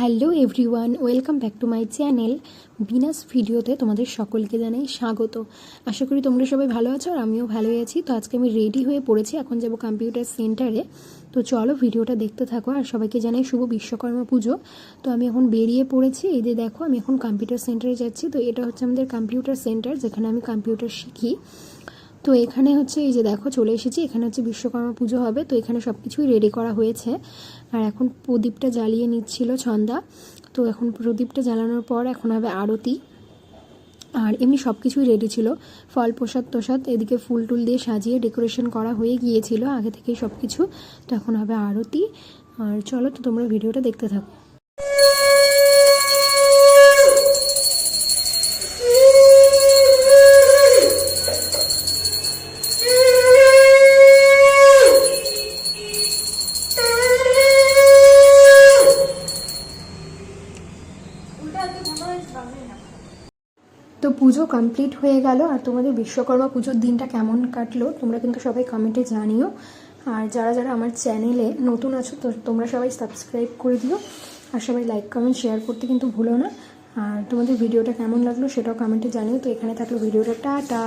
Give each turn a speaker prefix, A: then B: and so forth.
A: Hello everyone, welcome back to my channel Binas ভিডিওতে তোমাদের সকলকে জানাই স্বাগত। আশা করি তোমরা সবাই ভালো আছো আর আমিও ভালোই আছি। তো আজকে আমি রেডি হয়ে পড়েছি, এখন যাব কম্পিউটার সেন্টারে তো চলো ভিডিওটা দেখতে থাকো আর সবাইকে জানাই শুভ বিশ্বকর্মা পুজো। তো আমি এখন বেরিয়ে পড়েছি, এই যে দেখো আমি এখন কম্পিউটার সেন্টারে যাচ্ছি। তো এটা হচ্ছে আমাদের কম্পিউটার সেন্টার যেখানে আমি কম্পিউটার শিখি। তো এখানে হচ্ছে এই যে দেখো চলে এসেছি, এখানে হচ্ছে বিশ্বকর্মা পুজো হবে, তো এখানে সব কিছুই রেডি করা হয়েছে। আর এখন প্রদীপটা জ্বালিয়ে নিচ্ছিল ছন্দা, তো এখন প্রদীপটা জ্বালানোর পর এখন হবে আরতি। আর এমনি সব কিছুই রেডি ছিল, ফল প্রসাদ তোসাদ এদিকে ফুল টুল দিয়ে সাজিয়ে ডেকোরেশন করা হয়ে গিয়েছিল, আগে থেকেই সব কিছু তো এখন হবে আরতি। আর চলো তো তোমরা ভিডিওটা দেখতে থাকো। তো পুজো কমপ্লিট হয়ে গেল আর তোমাদের বিশ্বকর্মা পুজোর দিনটা কেমন কাটলো, তোমরা কিন্তু সবাই কমেন্টে জানিও। আর যারা যারা আমার চ্যানেলে নতুন আছো, তো তোমরা সবাই সাবস্ক্রাইব করে দিও। আর সবাই লাইক কমেন্ট শেয়ার করতে কিন্তু ভুলো না। আর তোমাদের ভিডিওটা কেমন লাগল সেটাও কমেন্টে জানিও। তো এখানে থাকল ভিডিওটা, টাটা।